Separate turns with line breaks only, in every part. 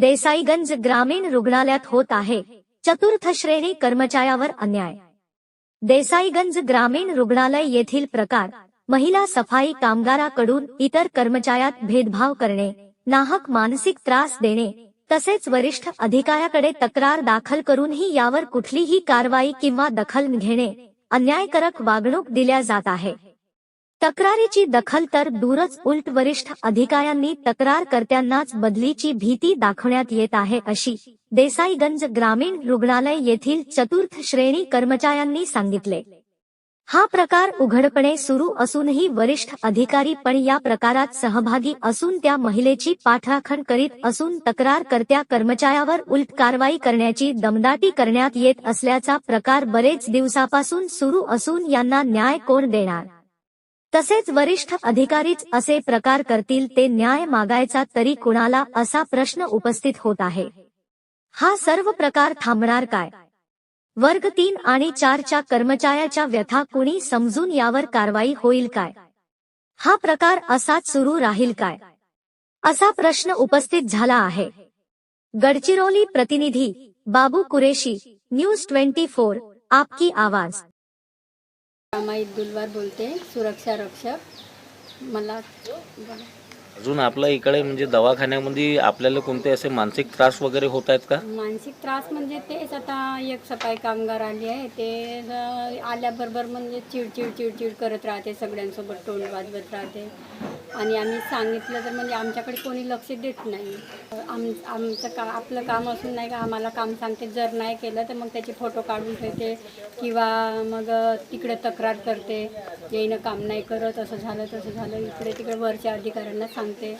देसाईगंज ग्रामीण रुग्णालयात होत आहे. चतुर्थ श्रेणी कर्मचाऱ्यावर अन्याय. देसाईगंज ग्रामीण रुग्णालय येथील प्रकार महिला सफाई कामगाराकडून इतर कर्मचाऱ्यात भेदभाव करणे नाहक मानसिक त्रास देणे तसेच वरिष्ठ अधिकाऱ्याकडे तक्रार दाखल करूनही यावर कुठलीही कारवाई किंवा दखल घेणे अन्यायकारक वागणूक दिल्या जात आहे. तक्रारीची दखल तर दूरच उलट वरिष्ठ अधिकाऱ्यांनी तक्रारकर्त्यांनाच बदलीची भीती दाखवण्यात येत आहे अशी देसाईगंज ग्रामीण रुग्णालय येथील चतुर्थ श्रेणी कर्मचाऱ्यांनी सांगितले. हा प्रकार उघडपणे सुरू असूनही वरिष्ठ अधिकारी पण या प्रकारात सहभागी असून त्या महिलेची पाठराखण करीत असून तक्रारकर्त्या कर्मचाऱ्यावर उलट कारवाई करण्याची दमदाटी करण्यात येत असल्याचा प्रकार बरेच दिवसापासून सुरू असून यांना न्याय कोण देणार? तसेच वरिष्ठ अधिकारीच असे प्रकार करतील ते न्याय मागायचा तरी कुणाला असा प्रश्न उपस्थित होत आहे. हा सर्व प्रकार थांबणार काय? वर्ग तीन आणि चारच्या कर्मचाऱ्याच्या व्यथा कुणी समजून यावर कारवाई होईल काय? हा प्रकार असाच सुरू राहील काय? असा प्रश्न उपस्थित झाला आहे. गडचिरोली प्रतिनिधी Babu Qureshi news twenty four आपकी आवाज.
माई दुलवार बोलते सुरक्षा रक्षक. मला.
अजून आपल्या इकडे म्हणजे दवाखान्यामध्ये आपल्याला कोणते असे मानसिक त्रास वगैरे होत आहेत का?
मानसिक त्रास म्हणजे तेच आता एक सफाई कामगार आली आहे ते आल्याबरोबर म्हणजे चिडचिड चिडचिड करत राहते सगळ्यांसोबत तोंड वाजवत राहते. आणि आम्ही सांगितलं तर म्हणजे आमच्याकडे कोणी लक्ष देत नाही. आम आमचं का आपलं काम असून नाही का आम्हाला काम सांगते जर नाही केलं तर मग त्याचे फोटो काढून ठेवते किंवा मग तिकडे तक्रार करते येईनं काम नाही करत असं झालं तसं झालं इकडे तिकडे वरच्या अधिकाऱ्यांना सांगते.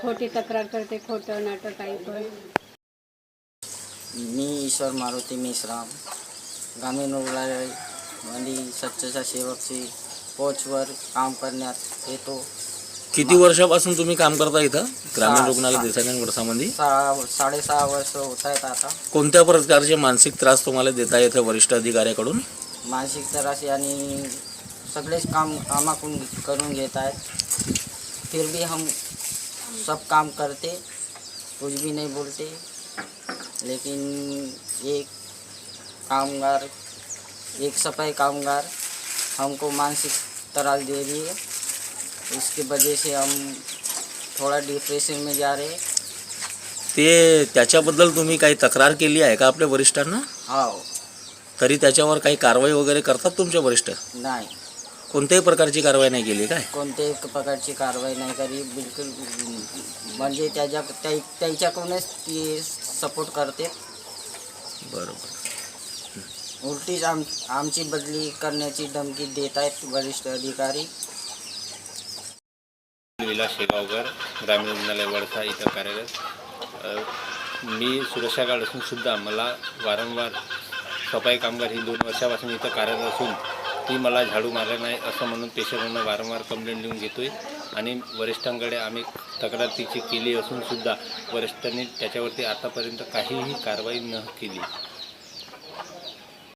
खोटी तक्रार करते खोटं नाटक काही पण
मी ईश्वर मारुती मेश्राम ग्रामीण रुग्णालयमध्ये स्वच्छता सेवकची पोचवर काम करण्यात येतो.
किती वर्षापासून तुम्ही काम करता इथं? ग्रामीण रुग्णालय. देसाईगंज वर्षामध्ये
सहा साडेसहा वर्ष होत आहेत आता.
कोणत्या प्रकारचे मानसिक त्रास तुम्हाला देता येते वरिष्ठ अधिकाऱ्याकडून?
मानसिक त्रास आणि सगळेच काम कामाकून करून घेत आहेत. फिर भी हम सब काम करते कुछ भी नहीं बोलते. लेकिन एक कामगार एक सफाई कामगार हमको मानसिक त्रास दे रही है। इसकी वजह से हम थोड़ा डिप्रेशन में जा रहे हैं।
ते त्याच्याबद्दल तुम्ही काही तक्रार केली आहे का आपल्या वरिष्ठांना?
हाव.
तरी त्याच्यावर काही कारवाई वगैरे करतात तुमचे वरिष्ठ?
नाही.
कोणत्याही प्रकारची कारवाई नाही केली काय?
कोणत्याही प्रकारची कारवाई नाही करी. बिलकुल म्हणजे त्याच्या त्या त्याच्याकडूनच ती सपोर्ट करते.
बरोबर.
उलटीच आम आमची बदली करण्याची धमकी देत आहेत वरिष्ठ अधिकारी.
विलास शेगावकर ग्रामीण रुग्णालय वडसा इथं कार्यरत. मी सुरक्षा गार्ड असून सुद्धा मला वारंवार सफाई कामगार ही दोन वर्षापासून इथं कार्यरत असून ती मला झाडू मारला नाही असं म्हणून पेशंटनं वारंवार कंप्लेंट लिहून घेतोय. आणि वरिष्ठांकडे आम्ही तक्रार तिची केली असूनसुद्धा वरिष्ठांनी त्याच्यावरती आतापर्यंत काहीही कारवाई न केली.